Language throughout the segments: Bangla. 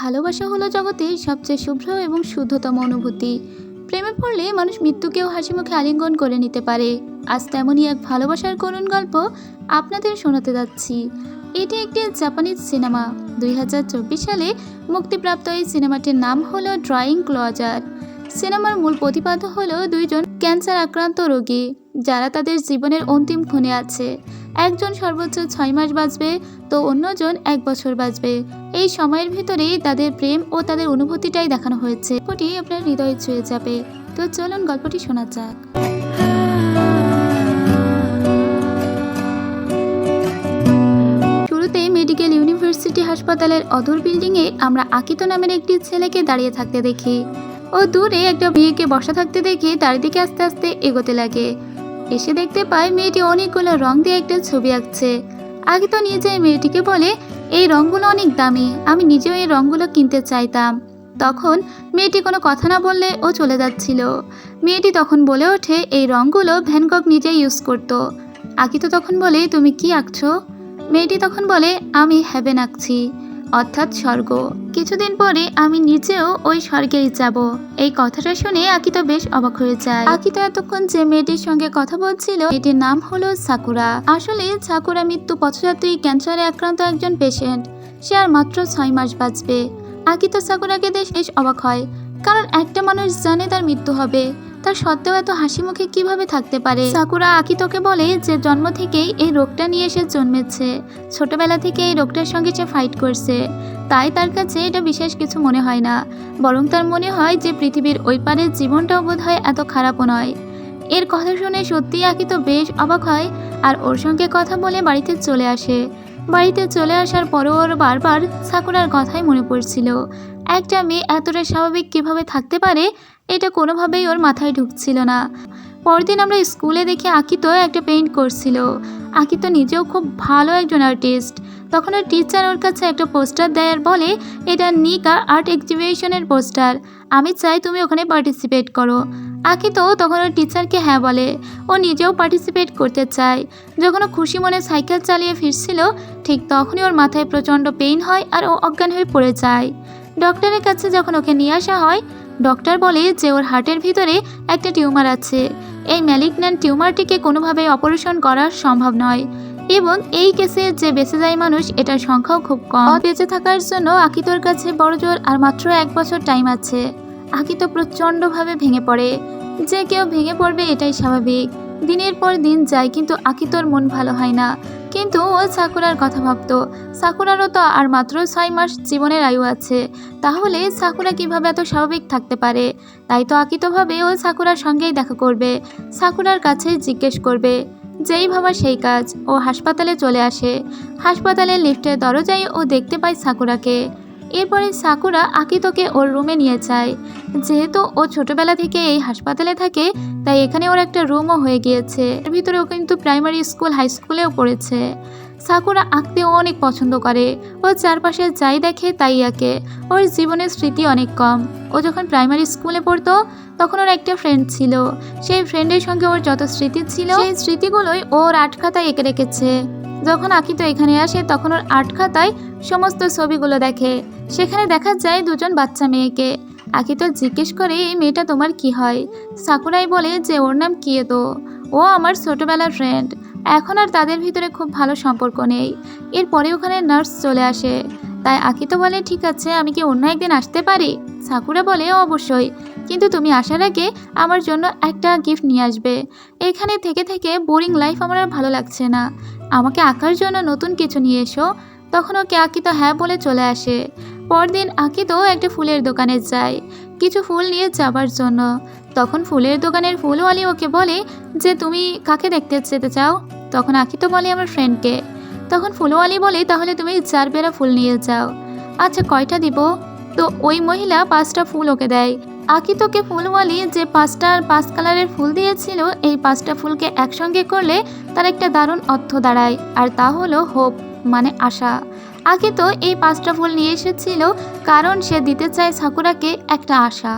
ভালোবাসা হলো জগতের সবচেয়ে শুভ্র এবং শুদ্ধতম অনুভূতি। প্রেমে পড়লে মানুষ মৃত্যুকেও হাসি মুখে আলিঙ্গন করে নিতে পারে। আজ তেমনই এক ভালোবাসার করুণ গল্প আপনাদের শোনাতে যাচ্ছি। এটি একটি জাপানিজ সিনেমা। দুই হাজার চব্বিশ সালে মুক্তিপ্রাপ্ত এই সিনেমাটির নাম হলো ড্রয়িং ক্লজার সিনেমার মূল প্রতিপাদ্য হলো দুইজন ক্যান্সার আক্রান্ত রোগী, যারা তাদের জীবনের অন্তিম ক্ষণে আছে। একজন সর্বোচ্চ ছয় মাস বাঁচবে, তো অন্যজন এক বছর বাঁচবে। এই সময়ের ভিতরেই তাদের প্রেম ও তাদের অনুভূতিটাই দেখানো হয়েছে। গল্পটি আপনার হৃদয়ে ছুঁয়ে যাবে। তো চলুন গল্পটি শোনা যাক। মেডিকেল ইউনিভার্সিটি হাসপাতালের অদূর বিল্ডিংয়ে আমরা আকিত নামের একটি ছেলেকে দাঁড়িয়ে থাকতে দেখি। ও দূরে একটা মেয়েকে বসা থাকতে দেখে তার দিকে আস্তে আস্তে এগোতে লাগে। এসে দেখতে পায় মেয়েটি অনেকগুলো রং দিয়ে একটা ছবি আঁকছে। আগে তো নিজে মেয়েটিকে বলে, এই রঙগুলো অনেক দামি, আমি নিজেও এই রঙগুলো কিনতে চাইতাম। তখন মেয়েটি কোনো কথা না বললে ও চলে যাচ্ছিল। মেয়েটি তখন বলে ওঠে, এই রঙগুলো ভ্যানকক নিজেই ইউজ করতো। আকিতো তখন বলে, তুমি কি আঁকছো? মেয়েটি তখন বলে, আমি হ্যাভেন আঁকছি। অর্থাৎ স্বর্গ। কিছুদিন পরে আমি নিজেও ওই স্বর্গেই যাব। এই কথাটা শুনে আকিতো বেশ অবাক হয়ে যায়। আকিতো এতক্ষণ যে মেয়েটির সঙ্গে কথা বলছিল এটির নাম হলো সাকুরা। আসলে সাকুরা মৃত্যু পথযাত্রী ক্যান্সারে আক্রান্ত একজন পেশেন্ট সে আর মাত্র ছয় মাস বাঁচবে। আকিতো সাকুরাকে দেখে বেশ অবাক হয়, কারণ একটা মানুষ জানে তার মৃত্যু হবে। তার সত্ত্বেও এত হাসি মুখে কীভাবে থাকতে পারে? সাকুরা আকিতোকে বলে যে জন্ম থেকেই এই রোগটা নিয়ে এসে জন্মেছে। ছোটবেলা থেকে এই রোগটার সঙ্গে সে ফাইট করছে। তাই তার কাছে এটা বিশেষ কিছু মনে হয় না। বরং তার মনে হয় যে পৃথিবীর ওই পারের জীবনটাও বোধ হয় এত খারাপও নয়। এর কথা শুনে সত্যিই আকিতো বেশ অবাক হয় আর ওর সঙ্গে কথা বলে বাড়িতে চলে আসে। বাড়িতে চলে আসার পরও ওর বারবার সাকুরার কথাই মনে পড়ছিল। একটা মেয়ে এতটা স্বাভাবিক কীভাবে থাকতে পারে, এটা কোনোভাবেই ওর মাথায় ঢুকছিল না। পরদিন আমরা স্কুলে দেখে আকিতো একটা পেইন্ট করছিল। আকিতো নিজেও খুব ভালো একজন আর্টিস্ট তখন ওর টিচার ওর কাছে একটা পোস্টার দেয় বলে, এটা নিকা আর্ট এক্সিবিশনের পোস্টার আমি চাই তুমি ওখানে পার্টিসিপেট করো। আকিতো তখন ওর টিচারকে হ্যাঁ বলে। ও নিজেও পার্টিসিপেট করতে চায়। যখন ও খুশি মনে সাইকেল চালিয়ে ফিরছিল, ঠিক তখনই ওর মাথায় প্রচণ্ড পেইন হয় আর ও অজ্ঞান হয়ে পড়ে যায়। ডক্টরের কাছে যখন ওকে নিয়ে আসা হয়, ডক্টর বলে যে ওর হার্টের ভিতরে একটা টিউমার আছে। এই ম্যালিগন্যান্ট টিউমারটিকে কোনোভাবেই অপারেশন করা সম্ভব নয়। এবং এই কেসে যে বেঁচে যায় মানুষ, এটার সংখ্যাও খুব কম। বেঁচে থাকার জন্য আকিতোর কাছে বড় জোর আর মাত্র এক বছর টাইম আছে। আকিতো প্রচণ্ডভাবে ভেঙে পড়ে। যে কেউ ভেঙে পড়বে এটাই স্বাভাবিক। দিনের পর দিন যায়, কিন্তু আকিতোর মন ভালো হয় না। কিন্তু ও সাকুরার কথা ভাবত। সাকুরারও তো আর মাত্র ছয় মাস জীবনের আয়ু আছে। তাহলে সাকুরা কীভাবে এত স্বাভাবিক থাকতে পারে? তাই তো আকিতভাবে ও সাকুরার সঙ্গেই দেখা করবে। সাকুরার কাছে জিজ্ঞেস করবে, যেই ভাবা সেই কাজ। ও হাসপাতালে চলে আসে। হাসপাতালের লিফটের দরজায় ও দেখতে পায় সাকুরাকে। এরপরে সাকুরা আকিতোকে ওর রুমে নিয়ে যায়। যেহেতু ও ছোটবেলা থেকে এই হাসপাতালে থাকে, তাই এখানে ওর একটা রুমও হয়ে গিয়েছে। এর ভিতরে ও কিন্তু প্রাইমারি স্কুল, হাই স্কুলেও পড়েছে। সাকুরা আঁকতেও অনেক পছন্দ করে। ও চারপাশে যাই দেখে তাই আঁকে। ওর জীবনের স্মৃতি অনেক কম। ও যখন প্রাইমারি স্কুলে পড়তো, তখন ওর একটা ফ্রেন্ড ছিল। সেই ফ্রেন্ডের সঙ্গে ওর যত স্মৃতি ছিল, সেই স্মৃতিগুলোই ওর আটখাতায় এঁকে রেখেছে। যখন আঁকিত এখানে আসে, তখন ওর আট খাতায় সমস্ত ছবিগুলো দেখে। সেখানে দেখা যায় দুজন বাচ্চা মেয়েকে। আকিত জিজ্ঞেস করে, এই মেয়েটা তোমার কি হয়? সাকুরাই বলে, যে ওর নাম কিয়েতো। ও আমার ছোটবেলার ফ্রেন্ড এখন আর তাদের ভিতরে খুব ভালো সম্পর্ক নেই। এরপরে ওখানে নার্স চলে আসে। তাই আকিতো বলে, ঠিক আছে, আমি কি অন্য একদিন আসতে পারি? সাকুরা বলে, অবশ্যই। কিন্তু তুমি আসার আগে আমার জন্য একটা গিফট নিয়ে আসবে। এখানে থেকে থেকে বোরিং লাইফ আমার আর ভালো লাগছে না। আমাকে আঁকার জন্য নতুন কিছু নিয়ে এসো। তখন ওকে আকিতো হ্যাঁ বলে চলে আসে। পরদিন আকিতো একটা ফুলের দোকানে যায়, কিছু ফুল নিয়ে যাবার জন্য। তখন ফুলের দোকানের ফুলওয়ালি ওকে বলে যে, তুমি কাকে দেখতে যেতে চাও? তখন আকিতো বলে, আমার ফ্রেন্ডকে তখন ফুলওয়ালি বলে, তাহলে তুমি চার বেড়া ফুল নিয়ে যাও। আচ্ছা কয়টা দিব? তো ওই মহিলা পাঁচটা ফুল ওকে দেয়। আকিতোকে ফুলওয়ালি যে পাঁচটা পাঁচ কালারের ফুল দিয়েছিল, এই পাঁচটা ফুলকে একসঙ্গে করলে তার একটা দারুণ অর্থ দাঁড়ায়, আর তা হলো হোপ মানে আশা। আকিতো এই পাঁচটা ফুল নিয়ে এসেছিল কারণ সে দিতে চায় সাকুরাকে একটা আশা।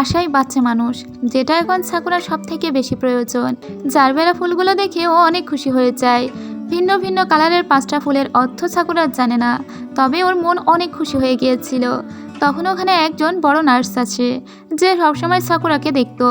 আশাই বাচ্চা মানুষ, যেটা এখন সাকুরার সব থেকে বেশি প্রয়োজন। জারবেরা ফুলগুলো দেখে ও অনেক খুশি হয়ে যায়। ভিন্ন ভিন্ন কালারের পাঁচটা ফুলের অর্থ সাকুরা জানে না, তবে ওর মন অনেক খুশি হয়ে গিয়েছিল। তখন ওখানে একজন বড় নার্স আছে, যে সবসময় সাকুরাকে দেখতো।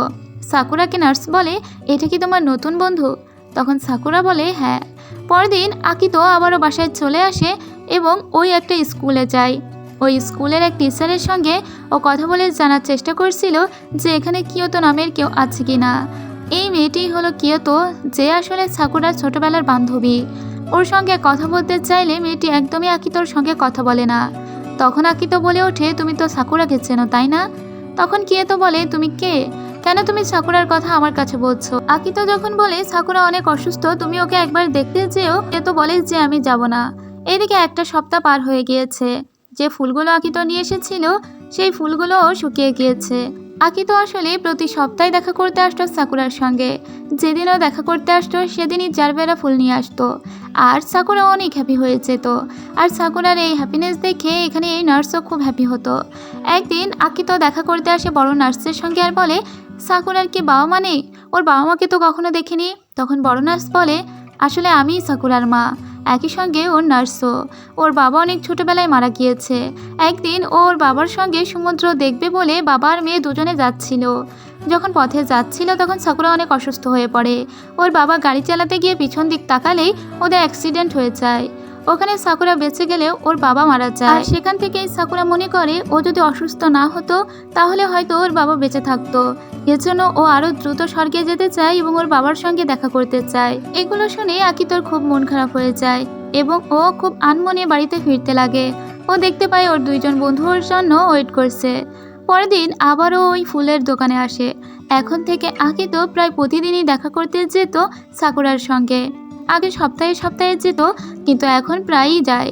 সাকুরাকে নার্স বলে, এটা কি তোমার নতুন বন্ধু? তখন সাকুরা বলে হ্যাঁ। পরদিন আকিতো আবারও বাসায় চলে আসে এবং ওই একটা স্কুলে যায়। ওই স্কুলের এক টিচারের সঙ্গে ও কথা বলে জানার চেষ্টা করছিল যে এখানে কিয়তো নামের কেউ আছে কি না এই মেয়েটি হলো কিয়তো, যে আসলে সাকুরার ছোটবেলার বান্ধবী। ওর সঙ্গে কথা বলতে চাইলে মেয়েটি একদমই আকিতোর সঙ্গে কথা বলে না। তখন আকিতো বলে ওঠে, তুমি তো সাকুরাকে চেনো, তাই না? তখন কিয়েতো বলে, তুমি কে? কেন তুমি সাকুরার কথা আমার কাছে বলছো? আকিতো যখন বলে, সাকুরা অনেক অসুস্থ, তুমি ওকে একবার দেখতে যেও এ তো বলে যে আমি যাব না। এদিকে একটা সপ্তাহ পার হয়ে গিয়েছে। যে ফুলগুলো আকিতো নিয়ে এসেছিল, সেই ফুলগুলোও শুকিয়ে গিয়েছে। আকিতো আসলে প্রতি সপ্তাহে দেখা করতে আসতো সাকুরার সঙ্গে। যেদিনও দেখা করতে আসতো, সেদিনই জারবেরা ফুল নিয়ে আসতো। আর সাকুরা অনেক হ্যাপি হয়ে যেত। আর সাকুরার এই হ্যাপিনেস দেখে এখানে এই নার্সও খুব হ্যাপি হতো। একদিন আকি তো দেখা করতে আসে বড় নার্সের সঙ্গে আর বলে, সাকুরার কি বাবা মা নেই? ওর বাবা মাকে তো কখনো দেখিনি? তখন বড় নার্স বলে, আসলে আমি সাকুরার মা। একই সঙ্গে ওর নার্সও। ওর বাবা অনেক ছোটবেলায় মারা গিয়েছে। একদিন ওর বাবার সঙ্গে সমুদ্র দেখবে বলে বাবার মেয়ে দুজনে যাচ্ছিল। যখন পথে যাচ্ছিল তখন সাকুরা অনেক অসুস্থ হয়ে পড়ে। ওর বাবা গাড়ি চালাতে গিয়ে পিছন দিক তাকালেই ওদের অ্যাক্সিডেন্ট হয়ে যায়। ওখানে সাকুরা বেঁচে গেলেও ওর বাবা মারা যায়। আর সেখান থেকেই সাকুরা মনে করে ও যদি অসুস্থ না হতো তাহলে হয়তো ওর বাবা বেঁচে থাকতো। এজন্য ও আরও দ্রুত স্বর্গে যেতে চায় এবং ওর বাবার সঙ্গে দেখা করতে চায়। এগুলো শুনে আকিতোর খুব মন খারাপ হয়ে যায় এবং ও খুব আনমনে বাড়িতে ফিরতে লাগে। ও দেখতে পায় ওর দুইজন বন্ধু ওর জন্য ওয়েট করছে। পরের দিন আবারও ওই ফুলের দোকানে আসে। এখন থেকে আকিতো প্রায় প্রতিদিনই দেখা করতে যেত সাকুরার সঙ্গে। আগে সপ্তাহে সপ্তাহে যেত, কিন্তু এখন প্রায়ই যায়।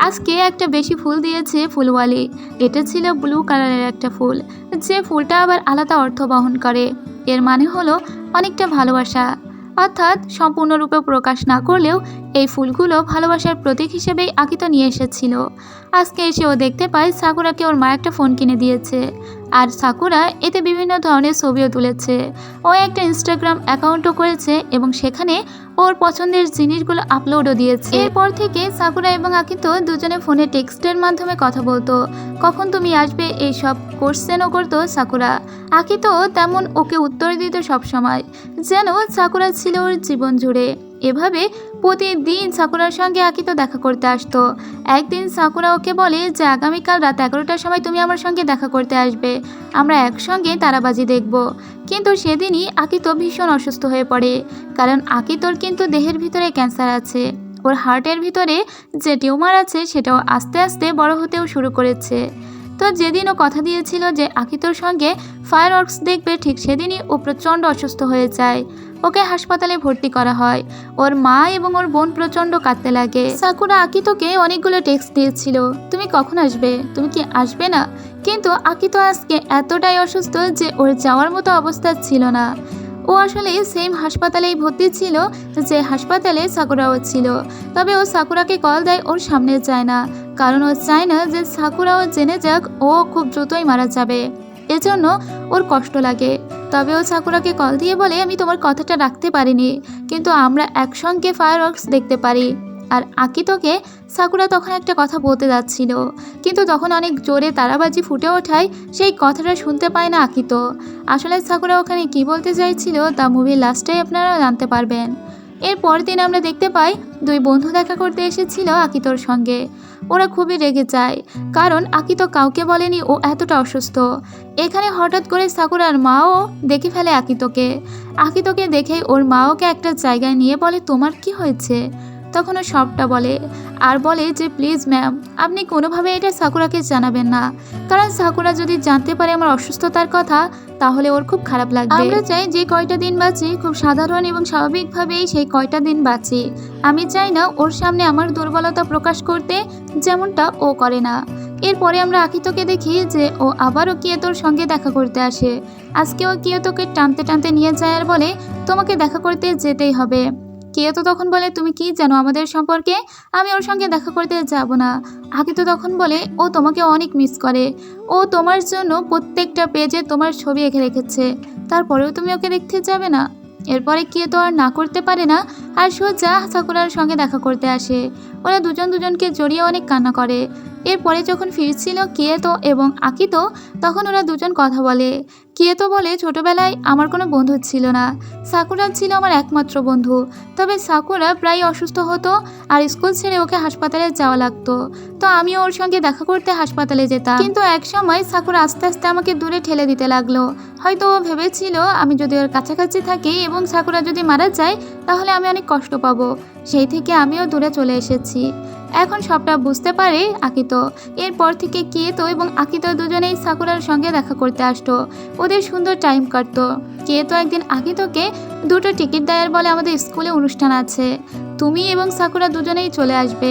আজকে একটা বেশি ফুল দিয়েছে ফুলওয়ালি। এটা ছিল ব্লু কালারের একটা ফুল। যে ফুলটা আবার আলাদা অর্থ বহন করে। এর মানে হলো অনেকটা ভালোবাসা। অর্থাৎ সম্পূর্ণরূপে প্রকাশ না করলেও এই ফুলগুলো ভালোবাসার প্রতীক হিসেবেই আকিত নিয়ে এসেছিল। আজকে এসে ও দেখতে পায় সাকুরাকে ওর মা একটা ফোন কিনে দিয়েছে। আর সাকুরা এতে বিভিন্ন ধরনের ছবিও তুলেছে। ও একটা ইনস্টাগ্রাম অ্যাকাউন্টও করেছে এবং সেখানে ওর পছন্দের জিনিসগুলো আপলোডও দিয়েছে। এরপর থেকে সাকুরা এবং আকিতো দুজনে ফোনে টেক্সটের মাধ্যমে কথা বলতো। কখন তুমি আসবে? এইসব কোশ্চেনও করতো সাকুরা। আকিতো তেমন ওকে উত্তর দিত সবসময়, যেন সাকুরা ছিল ওর জীবন জুড়ে। এভাবে প্রতিদিন সাকুরার সঙ্গে আকিতো দেখা করতে আসতো। একদিন সাকুরা ওকে বলে যে, আগামীকাল রাত এগারোটার সময় তুমি আমার সঙ্গে দেখা করতে আসবে। আমরা একসঙ্গে তারাবাজি দেখব। কিন্তু সেদিনই আকিতো ভীষণ অসুস্থ হয়ে পড়ে। কারণ আকিতোর কিন্তু দেহের ভিতরে ক্যান্সার আছে। ওর হার্টের ভিতরে যে টিউমার আছে, সেটাও আস্তে আস্তে বড় হতেও শুরু করেছে। তো যেদিন ও কথা দিয়েছিল যে, আকিতোর সঙ্গে ফায়ার ওয়ার্কস দেখবে, ঠিক সেদিনই ও প্রচণ্ড অসুস্থ হয়ে যায়। ওকে হাসপাতালে ভর্তি করা হয়। ওর মা এবং ওর বোন প্রচণ্ড কাঁদতে লাগে। সাকুরা আকিতোকে অনেকগুলো টেক্সট দিয়েছিল। তুমি কখন আসবে? তুমি কি আসবে না? কিন্তু আকিতো আজকে এতটাই অসুস্থ যে ওর যাওয়ার মতো অবস্থা ছিল না। ও আসলে সেম হাসপাতালেই ভর্তি ছিল যে হাসপাতালে সাকুরাও ছিল। তবে ও সাকুরাকে কল দেয় ওর সামনে যায় না। কারণ ও চায় না যে সাকুরাও জেনে যাক ও খুব দ্রুতই মারা যাবে। এজন্য ওর কষ্ট লাগে। তবে ও সাকুরাকে কল দিয়ে বলে, আমি তোমার কথাটা রাখতে পারিনি, কিন্তু আমরা একসঙ্গে ফায়ার দেখতে পারি। আর আকিতোকে সাকুরা তখন একটা কথা বলতে যাচ্ছিল, কিন্তু তখন অনেক জোরে তারাবাজি ফুটে ওঠায়, সেই কথাটা শুনতে পায় না আকিতো। আসলে সাকুরা ওখানে কি বলতে চাইছিল তা মুভির লাস্টেই আপনারা জানতে পারবেন। এর পরের দিন আমরা দেখতে পাই দুই বন্ধু দেখা করতে এসেছিল আকিতর সঙ্গে। ওরা খুবই রেগে যায়, কারণ আকিতো কাউকে বলেনি ও এতটা অসুস্থ। এখানে হঠাৎ করে সাকুরার মাও দেখে ফেলে আকিতোকে। আকিতোকে দেখে ওর মা ওকে একটা জায়গায় নিয়ে বলে, তোমার কি হয়েছে? তখন ও সবটা বলে। আর বলে যে, প্লিজ ম্যাম, আপনি কোনোভাবে এটা সাকুরাকে জানাবেন না। কারণ সাকুরা যদি জানতে পারে আমার অসুস্থতার কথা, তাহলে ওর খুব খারাপ লাগবে। আমরা চাই যে কয়টা দিন বাঁচি, খুব সাধারণ এবং স্বাভাবিকভাবেই সেই কয়টা দিন বাঁচি। আমি চাই না ওর সামনে আমার দুর্বলতা প্রকাশ করতে যেমনটা ও করে না। এরপরে আমরা আকিতোকে দেখি যে, ও আবারও কিয়তোর সঙ্গে দেখা করতে আসে। আজকে ও কিয়তোকে টানতে টানতে নিয়ে যায় আর বলে, তোমাকে দেখা করতে যেতেই হবে। কিয়তো তখন বলে, তুমি কি জানো আমাদের সম্পর্কে? আমি ওর সঙ্গে দেখা করতে যাব না। আগে তো তখন বলে, ও তোমাকে অনেক মিস করে। ও তোমার জন্য প্রত্যেকটা পেজে তোমার ছবি এঁকে রেখেছে। তারপরেও তুমি ওকে দেখতে যাবে না। এরপরে কিয়ে তো আর না করতে পারে না, আর সোজা সাকুরার সঙ্গে দেখা করতে আসে। ওরা দুজন দুজনকে জড়িয়ে অনেক কান্না করে। এরপরে যখন ফিরছিল কিয়েতো এবং আকিতো, তখন ওরা দুজন কথা বলে। কিয়েতো বলে, ছোটবেলায় আমার কোনো বন্ধু ছিল না। সাকুরা ছিল আমার একমাত্র বন্ধু। তবে সাকুরা প্রায় অসুস্থ হতো আর স্কুল ছেড়ে ওকে হাসপাতালে যাওয়া লাগতো। তো আমি ওর সঙ্গে দেখা করতে হাসপাতালে যেতাম। কিন্তু এক সময় সাকুরা আস্তে আস্তে আমাকে দূরে ঠেলে দিতে লাগল। হয়তো ও ভেবেছিল, আমি যদি ওর কাছাকাছি থাকি এবং সাকুরা যদি মারা যায়, তাহলে আমি অনেক কষ্ট পাবো। সেই থেকে আমিও দূরে চলে এসেছি। এখন সবটা বুঝতে পারে আকিত। এরপর থেকে কেত এবং আকিত দুজনেই সাকুরার সঙ্গে দেখা করতে আসতো। ওদের সুন্দর টাইম কাটতো। কেতো একদিন আকিতকে, দুটো টিকিট দেয়ার বলে আমাদের স্কুলে অনুষ্ঠান আছে। তুমি এবং সাকুরা দুজনেই চলে আসবে।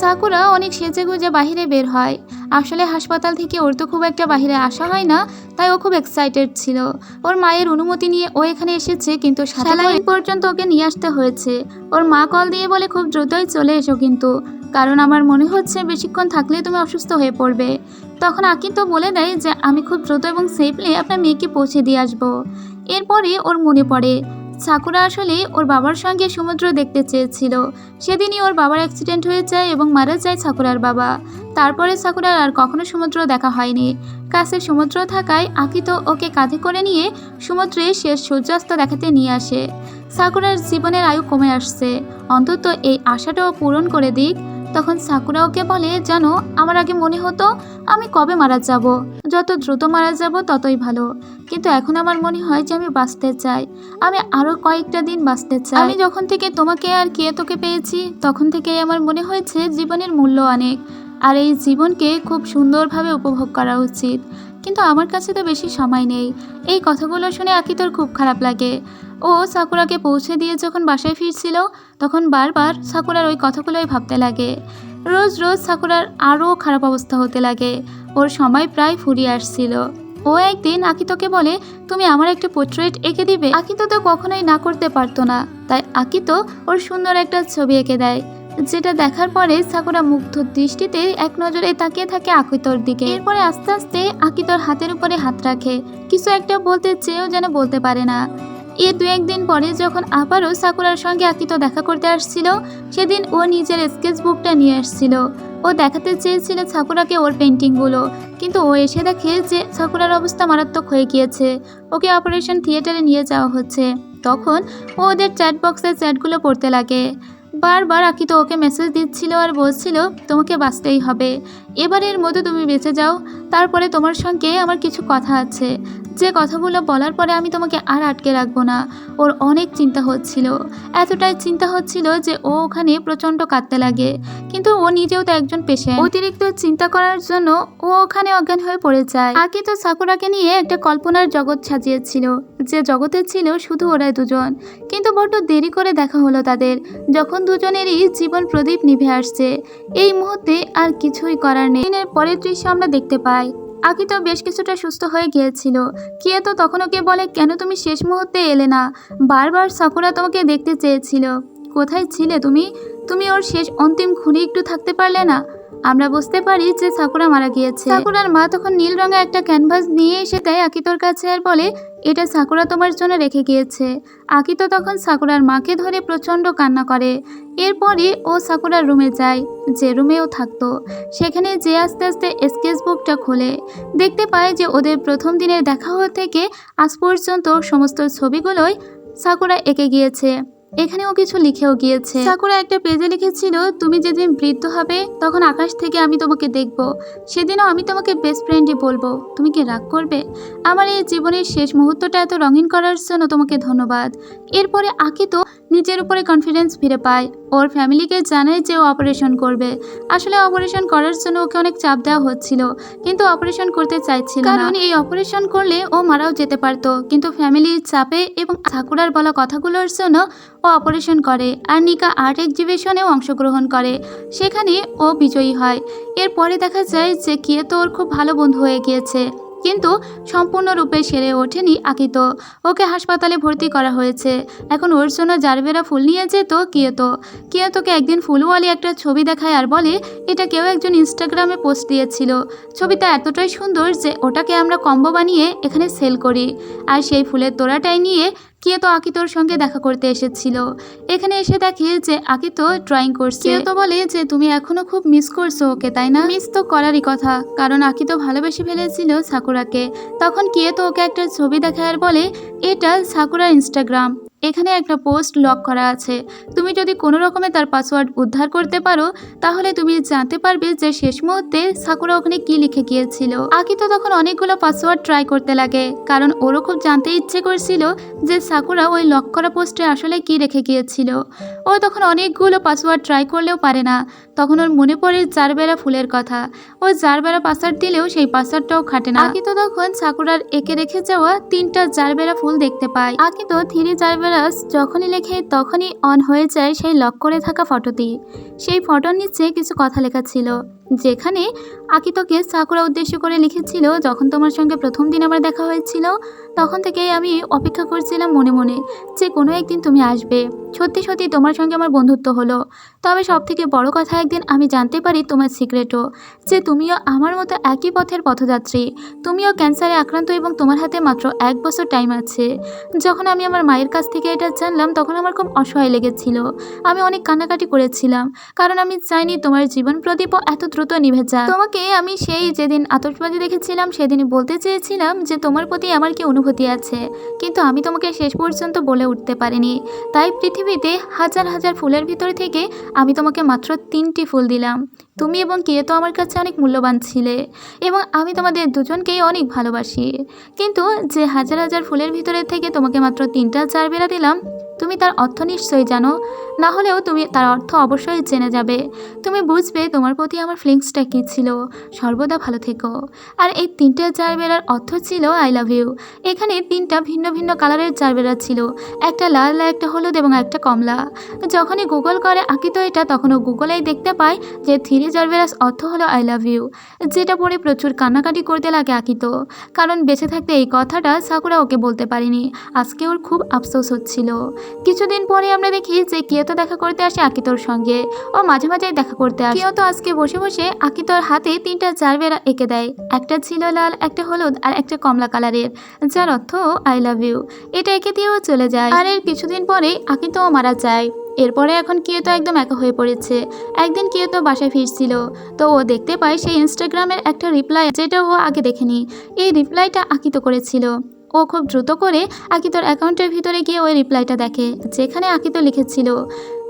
সাকুরা অনেক সেজে গুজে বাহিরে বের হয়। আসলে হাসপাতাল থেকে ওর তো খুব একটা বাহিরে আসা হয় না তাই ও খুব এক্সাইটেড ছিল। ওর মায়ের অনুমতি নিয়ে ও এখানে এসেছে কিন্তু স্যালাইন পর্যন্ত ওকে নিয়ে আসতে হয়েছে। ওর মা কল দিয়ে বলে খুব দ্রুতই চলে এসো কিন্তু। কারণ আমার মনে হচ্ছে বেশিক্ষণ থাকলে তুমি অসুস্থ হয়ে পড়বে। তখন আকিন তো বলে দেয় যে আমি খুব দ্রুত এবং সেফলি আপনার মেয়েকে পৌঁছে দিয়ে আসব। এরপরে ওর মনে পড়ে সাকুরা আসলে ওর বাবার সঙ্গে সমুদ্র দেখতে চেয়েছিল। সেদিনই ওর বাবার অ্যাক্সিডেন্ট হয়ে যায় এবং মারা যায় সাকুরার বাবা। তারপরে সাকুরার আর কখনো সমুদ্র দেখা হয়নি। কাছে সমুদ্র থাকায় আকিত ওকে কাঁধে করে নিয়ে সমুদ্রে শেষ সূর্যাস্ত দেখাতে নিয়ে আসে। সাকুরার জীবনের আয়ু কমে আসছে। অন্তত এই আশাটাও পূরণ করে দিক তখন সাকুরা ওকে বলে, জানো, আমার আগে মনে হতো আমি কবে মারা যাব। যত দ্রুত মারা যাব ততই ভালো। কিন্তু এখন আমার মনে হয় যে আমি বাঁচতে চাই। আমি আরও কয়েকটা দিন বাঁচতে চাই। আমি যখন থেকে তোমাকে আর কে তোকে পেয়েছি, তখন থেকেই আমার মনে হয়েছে জীবনের মূল্য অনেক। আর এই জীবনকে খুব সুন্দরভাবে উপভোগ করা উচিত। কিন্তু আমার কাছে তো বেশি সময় নেই। এই কথাগুলো শুনে আকিতোর খুব খারাপ লাগে। ও সাকুরাকে পৌঁছে দিয়ে যখন বাসায় ফিরছিল, তখন বারবার সাকুরার ওই কথাগুলোই ভাবতে লাগে। রোজ রোজ সাকুরার আরও খারাপ অবস্থা হতে লাগে। ওর সময় প্রায় ফুরিয়ে আসছিল। ও একদিন আকিতোকে বলে, তুমি আমার একটা পোর্ট্রেট এঁকে দিবে? আকিতো তো কখনোই না করতে পারতো না। তাই আকিতো ওর সুন্দর একটা ছবি এঁকে দেয়, যেটা দেখার পরে সাকুরা মুগ্ধ দৃষ্টিতে এক নজরে তাকিয়ে থাকে আকিতোর দিকে। এরপরে আস্তে আস্তে আকিতোর হাতের উপরে হাত রাখে। কিছু একটা বলতে চেয়েও যেন বলতে পারে না। এর দু একদিন পরে যখন আবারও সাকুরার সঙ্গে আকিতো দেখা করতে আসছিল, সেদিন ও নিজের স্কেচ বুকটা নিয়ে আসছিল। ও দেখাতে চেয়েছিল সাকুরাকে ওর পেন্টিংগুলো, কিন্তু ও এসে দেখে যে সাকুরার অবস্থা মারাত্মক হয়ে গিয়েছে। ওকে অপারেশন থিয়েটারে নিয়ে যাওয়া হচ্ছে। তখন ও ওদের চ্যাট বক্সের চ্যাটগুলো পড়তে লাগে। বারবার আকিতো ওকে মেসেজ দিচ্ছিল আর বলছিল, তোমাকে বাঁচতেই হবে। এবারের মতো তুমি বেঁচে যাও। তারপরে তোমার সঙ্গে আমার কিছু কথা আছে। যে কথাগুলো বলার পরে আমি তোমাকে আর আটকে রাখব না। ওর অনেক চিন্তা হচ্ছিল। এতটাই চিন্তা হচ্ছিল যে ও ওখানে প্রচণ্ড কাঁদতে লাগে। কিন্তু ও নিজেও তো একজন পেশেন্ট অতিরিক্ত চিন্তা করার জন্য ও ওখানে অজ্ঞান হয়ে পড়ে যায়। আগে তো সাকুরাকে নিয়ে একটা কল্পনার জগৎ সাজিয়েছিল, যে জগতে ছিল শুধু ওরাই দুজন। কিন্তু বড্ড দেরি করে দেখা হলো তাদের। যখন দুজনেরই জীবন প্রদীপ নিভে আসছে, এই মুহূর্তে আর কিছুই করার নেই। দিনের পরের দৃশ্য আমরা দেখতে পাই। আকি তো বেশ কিছুটা সুস্থ হয়ে গিয়েছিল। কিয়ে তো তখন ওকে বলে, কেন তুমি শেষ মুহূর্তে এলে না? বারবার সাকুরা তোমাকে দেখতে চেয়েছিল। কোথায় ছিলে তুমি? তুমি ওর শেষ অন্তিম খুনি একটু থাকতে পারলে না? আমরা বুঝতে পারি যে সাকুরা মারা গিয়েছে। সাকুরার মা তখন নীল রঙের একটা ক্যানভাস নিয়ে এসে দেয় আকিতোর কাছে আর বলে এটা সাকুরা তোমার জন্য রেখে গিয়েছে। আকিত তখন সাকুরার মাকে ধরে প্রচণ্ড কান্না করে। এরপরে ও সাকুরার রুমে যায়, যে রুমে ও থাকতো। সেখানে যে আস্তে আস্তে স্কেচ বুকটা খোলে, দেখতে পায় যে ওদের প্রথম দিনের দেখা হওয়া থেকে আজ পর্যন্ত সমস্ত ছবিগুলোই সাকুরা এঁকে গিয়েছে। এখানেও কিছু লিখেও গিয়েছে। সাকুরা একটা পেজে লিখেছিল, তুমি যেদিন বৃদ্ধ হবে, তখন আকাশ থেকে আমি তোমাকে দেখব। সেদিনও আমি তোমাকে বেস্ট ফ্রেন্ডই বলব। তুমি কি রাগ করবে? আমার এই জীবনের শেষ মুহূর্তটা এত রঙিন করার জন্য তোমাকে ধন্যবাদ। এরপরে আকিতো নিজের উপরে কনফিডেন্স ফিরে পায়। ওর ফ্যামিলিকে জানায় যে ও অপারেশন করবে। আসলে অপারেশন করার জন্য ওকে অনেক চাপ দেওয়া হচ্ছিল, কিন্তু অপারেশন করতে চাইছিল কারণ এই অপারেশন করলে ও মারাও যেতে পারতো, কিন্তু ফ্যামিলির চাপে এবং ঠাকুরার বলা কথাগুলোর জন্য ও অপারেশন করে আর নিকা আর্ট এক্সিবিশনেও অংশগ্রহণ করে। সেখানে ও বিজয়ী হয়। এরপরে দেখা যায় যে কিয়ে তো ওর খুব ভালো বন্ধু হয়ে গিয়েছে। কিন্তু সম্পূর্ণরূপে সেরে ওঠেনি আকিত। ওকে হাসপাতালে ভর্তি করা হয়েছে। এখন ওর জন্য জারবেরা ফুল নিয়ে যেত কিয়তো। কিয়তোকে একদিন ফুলওয়ালি একটা ছবি দেখায় আর বলে, এটা কেউ একজন ইনস্টাগ্রামে পোস্ট দিয়েছিল। ছবিটা এতটাই সুন্দর যে ওটাকে আমরা কম্বো বানিয়ে এখানে সেল করি। আর সেই ফুলের তোড়াটাই নিয়ে কিয়েতো আকিতোর সঙ্গে দেখা করতে এসেছিল। এখানে এসে দেখে যে আকিতো ড্রয়িং করছে। কিয়েতো বলে যে তুমি এখনও খুব মিস করছ ওকে তাই না? মিস তো করারই কথা কারণ আকিতো ভালোবেসে ফেলেছিল সাকুরাকে। তখন কিয়েতো ওকে একটা ছবি দেখায় আর বলে এটা সাকুরার ইনস্টাগ্রাম এখানে একটা পোস্ট লক করা আছে। তুমি যদি কোনো রকমে তার পাসওয়ার্ড উদ্ধার করতে পারো, তাহলে তুমি জানতে পারবে যে শেষ মুহূর্তে সাকুরা ওখানে কি লিখে গিয়েছিল। আকি তো তখন অনেকগুলো পাসওয়ার্ড ট্রাই করতে লাগে, কারণ ওরও খুব জানতে ইচ্ছে করছিল যে সাকুরা ওই লক করা পোস্টে আসলে কি রেখে গিয়েছিল। ও তখন অনেকগুলো পাসওয়ার্ড ট্রাই করলেও পারে না। তখন ওর মনে পড়ে জারবেরা ফুলের কথা। ও জারবেরা পাসওয়ার্ড দিলেও সেই পাসওয়ার্ডটাও খাটে না। আকি তো তখন সাকুরার একে রেখে যাওয়া তিনটা জারবেরা ফুল দেখতে পায়। আকি তো ধীরে থ্রি জারবেরাস যখনই লেখে তখনই অন হয়ে যায় সেই লক করে থাকা ফটোটি সেই ফটোর নিচে কিছু কথা লেখা ছিল। যেখানে আকিতোকে সাকুরা উদ্দেশ্য করে লিখেছিল, যখন তোমার সঙ্গে প্রথম দিন আমার দেখা হয়েছিল, তখন থেকেই আমি অপেক্ষা করছিলাম মনে মনে যে কোনো একদিন তুমি আসবে। সত্যি সত্যি তোমার সঙ্গে আমার বন্ধুত্ব হলো। তবে সব থেকে বড় কথা একদিন আমি জানতে পারি তোমার সিক্রেটও, যে তুমিও আমার মতো একই পথের পথযাত্রী। তুমিও ক্যান্সারে আক্রান্ত এবং তোমার হাতে মাত্র এক বছর টাইম আছে। যখন আমি আমার মায়ের কাছ থেকে এটা জানলাম, তখন আমার খুব অসহায় লেগেছিল। আমি অনেক কান্নাকাটি করেছিলাম, কারণ আমি চাইনি তোমার জীবন প্রদীপও এত দ্রুত নিভে যা তোমাকে আমি সেই যেদিন আতশবাজি দেখেছিলাম, সেদিনই বলতে চেয়েছিলাম যে তোমার প্রতি আমার কি অনুভূতি আছে। কিন্তু আমি তোমাকে শেষ পর্যন্ত বলে উঠতে পারিনি। তাই পৃথিবীতে হাজার হাজার ফুলের ভিতর থেকে আমি তোমাকে মাত্র তিনটি ফুল দিলাম। তুমি এবং কে তো আমার কাছে অনেক মূল্যবান ছিলে এবং আমি তোমাদের দুজনকেই অনেক ভালোবাসি। কিন্তু যে হাজার হাজার ফুলের ভিতরে থেকে তোমাকে মাত্র তিনটা চার বেলা দিলাম, তুমি তার অর্থ নিশ্চয়ই জানো। না হলেও তুমি তার অর্থ অবশ্যই জেনে যাবে। তুমি বুঝবে তোমার প্রতি আমার ফিলিংসটা কী ছিল। সর্বদা ভালো থেকো। আর এই তিনটে জারবেরার অর্থ ছিল আই লাভ ইউ এখানে তিনটা ভিন্ন ভিন্ন কালারের জারবেরা ছিল। একটা লাল, একটা হলুদ এবং একটা কমলা। যখনই গুগল করে আঁকিত এটা, তখনও গুগলেই দেখতে পায় যে থ্রি জারবেরাস অর্থ হলো আই লাভ ইউ যেটা পড়ে প্রচুর কান্নাকাটি করতে লাগে আঁকিত। কারণ বেঁচে থাকতে এই কথাটা সাকুরা ওকে বলতে পারেনি। আজকে ওর খুব আফসোস হচ্ছিল। কিছুদিন পরে আমরা দেখি যে কিয়তো দেখা করতে আসে আকিতোর সঙ্গে ও মাঝে মাঝে দেখা করতে আসে। কিয়তো আজকে বসে বসে আকিতোর হাতে তিনটা জারবেরা এঁকে দেয়। একটা ছিল লাল, একটা হলুদ আর একটা কমলা কালারের, যার অর্থ আই লাভ ইউ এটা এঁকে দিয়েও চলে যায়। আর এর কিছুদিন পরে আকিতোও মারা যায়। এরপরে এখন কিয়তো একদম একা হয়ে পড়েছে। একদিন কিয়তো বাসায় ফিরছিল। তো ও দেখতে পায় সেই ইনস্টাগ্রামের একটা রিপ্লাই যেটা ও আগে দেখেনি। এই রিপ্লাইটা আকিত করেছিল। ও খুব দ্রুত করে আকিতর অ্যাকাউন্টের ভিতরে গিয়ে ওই রিপ্লাইটা দেখে, যেখানে আকিত লিখেছিল,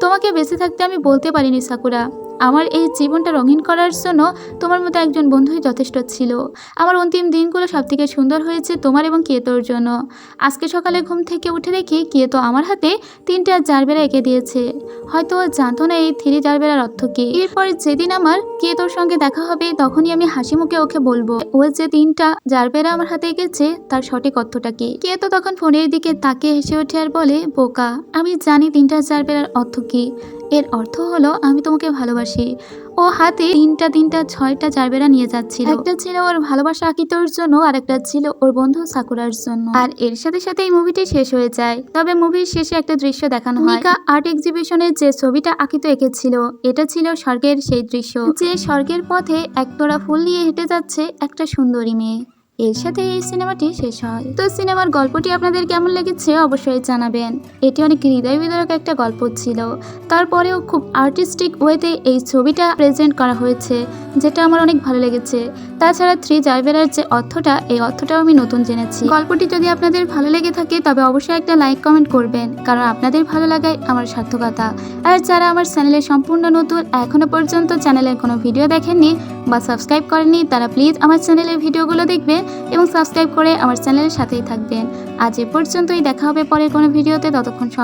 তোমাকে বেঁচে থাকতে আমি বলতে পারিনি, সাকুরা। আমার এই জীবনটা রঙিন করার জন্য তোমার মতো একজন বন্ধুই যথেষ্ট ছিল। আমার অন্তিম দিনগুলো সবথেকে সুন্দর হয়েছে তোমার এবং কেতোর জন্য। আজকে সকালে ঘুম থেকে উঠে দেখি কেতো আমার হাতে তিনটা জারবেরা এঁকে দিয়েছে। হয়তো জানতো না এই থ্রি জারবেরার অর্থ কী। এরপর যেদিন আমার কেতোর সঙ্গে দেখা হবে তখনই আমি হাসি মুখে ওকে বলব, ও যে তিনটা জারবেরা আমার হাতে এঁকেছে, তার সঠিক অর্থটা কি? কেতো তখন ফোনের দিকে তাকে হেসে ওঠে আর বলে, বোকা, আমি জানি তিনটা জারবেরার অর্থ কি। এর অর্থ হলো আমি তোমাকে ভালোবাসি। ও হাতে তিনটা তিনটা ছয়টা জারবেরা নিয়ে যাচ্ছিল। একটা ছিল ওর ভালোবাসা আকিতোর জন্য আর একটা ছিল ওর বন্ধু সাকুরার জন্য। আর এর সাথে সাথে এই মুভিটি শেষ হয়ে যায়। তবে মুভির শেষে একটা দৃশ্য দেখানো হয়। আর্ট এক্সিবিশনের যে ছবিটা আকিতো এঁকেছিল, এটা ছিল স্বর্গের সেই দৃশ্য। যে স্বর্গের পথে একতরা ফুল নিয়ে হেঁটে যাচ্ছে একটা সুন্দরী মেয়ে। এর সাথে এই সিনেমাটি শেষ হয়। তো সিনেমার গল্পটি আপনাদের কেমন লেগেছে অবশ্যই জানাবেন। এটি অনেক হৃদয় বিদারক একটা গল্প ছিল। তারপরেও খুব আর্টিস্টিক ওয়েতে এই ছবিটা প্রেজেন্ট করা হয়েছে, যেটা আমার অনেক ভালো লেগেছে। তাছাড়া থ্রি জারবেরার যে অর্থটা, এই অর্থটাও আমি নতুন জেনেছি। গল্পটি যদি আপনাদের ভালো লেগে থাকে, তবে অবশ্যই একটা লাইক, কমেন্ট করবেন, কারণ আপনাদের ভালো লাগাই আমার সার্থকতা। আর যারা আমার চ্যানেলে সম্পূর্ণ নতুন, এখনও পর্যন্ত চ্যানেলের কোনো ভিডিও দেখেননি বা সাবস্ক্রাইব করেননি, তারা প্লিজ আমার চ্যানেলের ভিডিওগুলো দেখবেন এবং সাবস্ক্রাইব করে আমার চ্যানেলের সাথেই থাকবেন। আজ এ পর্যন্তই, দেখা হবে পরের কোনো ভিডিওতে, ততক্ষণ